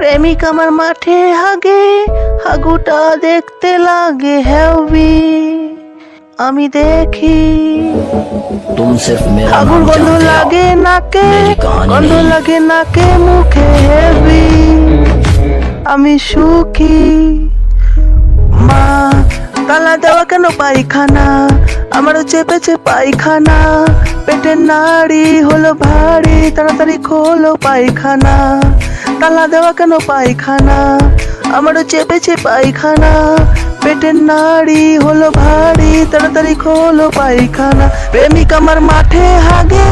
প্রেমিক আমার মাঠে হাগে হাগুটা দেখতে লাগে হ্যাভি আমি দেখি হাগুর গন্ধ লাগে নাকে গন্ধ লাগে নাকে মুখে হেবি। আমি সুখী। মা তালা দেওয়া কেন পায়খানা? আমারও চেপেছে পায়খানা। পেটের নাড়ি হলো ভারী তাড়াতাড়ি খোলো পায়খানা। তালা দেওয়া কেন পায়খানা আমারও চেপেছে পায়খানা পেটের নাড়ি হলো ভারী তাড়াতাড়ি খোলো পায়খানা প্রেমিক আমার মাঠে হাগে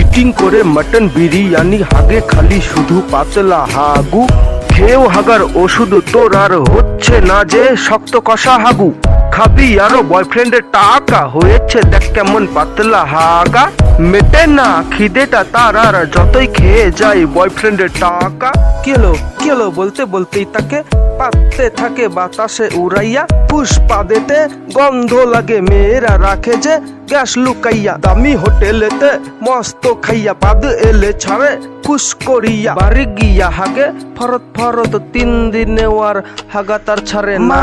ইটিং করে মটন বিরিয়ানি হাগে খালি শুধু পাতলা হাগু খেয়েও হাগার ওষুধ তোর আর হচ্ছে না যে শক্ত কষা হাগু খাবি আরও বয়ফ্রেন্ডের টাকা হয়েছে, দেখ কেমন পাতলা হাগা। মেটে না খিদেটা তার আর যতই খেয়ে যায় বয়ফ্রেন্ডের টাকা। কেলো কেলো বলতে বলতেই তাকে পাততে থাকে বাতাসে উড়াইয়া। পুষ্পা দেতে গন্ধ লাগে মেয়েরা রাখে যে গ্যাস লুকাইয়া। দামি হোটেলেতে মস্ত খাইয়া পাদ এলে ছাড়ে ফুস করিয়া। বাড়ি গিয়া হাগে, ফরত ফরত তিন দিনে আর হাগা তার ছাড়ে না।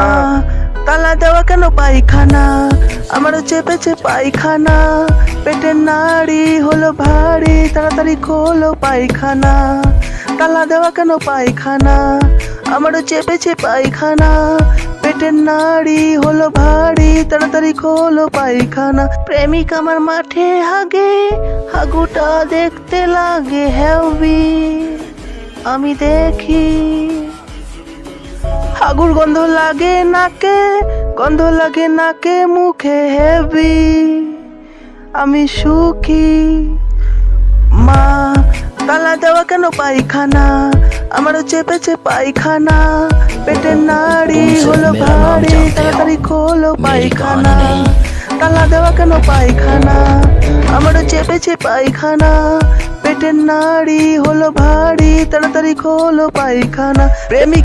তালা দেওয়া কেন পায়খানা? আমারও চেপেছে পায়খানা। পেটের নাড়ি হলো ভারী, তাড়াতাড়ি খোলো পায়খানা। তালা দেওয়া কেন পায়খানা? আমারও চেপেছে পায়খানা। পেটের নাড়ি হলো ভারী, তাড়াতাড়ি খোলো পায়খানা। প্রেমিক আমার মাঠে হাগে, হাগুটা দেখতে লাগে হেভি। আমি দেখি। আগুর গন্ধ লাগে নাকে গন্ধ লাগে নাকে মুখে হেবি আমি সুখী। মা তালা দেওয়া কেন পায়খানা? আমারও চেপেছে পায়খানা। পেটের নাড়ি হলো ভারী তাড়াতাড়ি খোলো পায়খানা। তালা দেওয়া কেন পায়খানা? আমারও চেপেছে পায়খানা। পেটের নাড়ি হলো ভারী তাড়াতাড়ি খোলো পায়খানা। প্রেমিক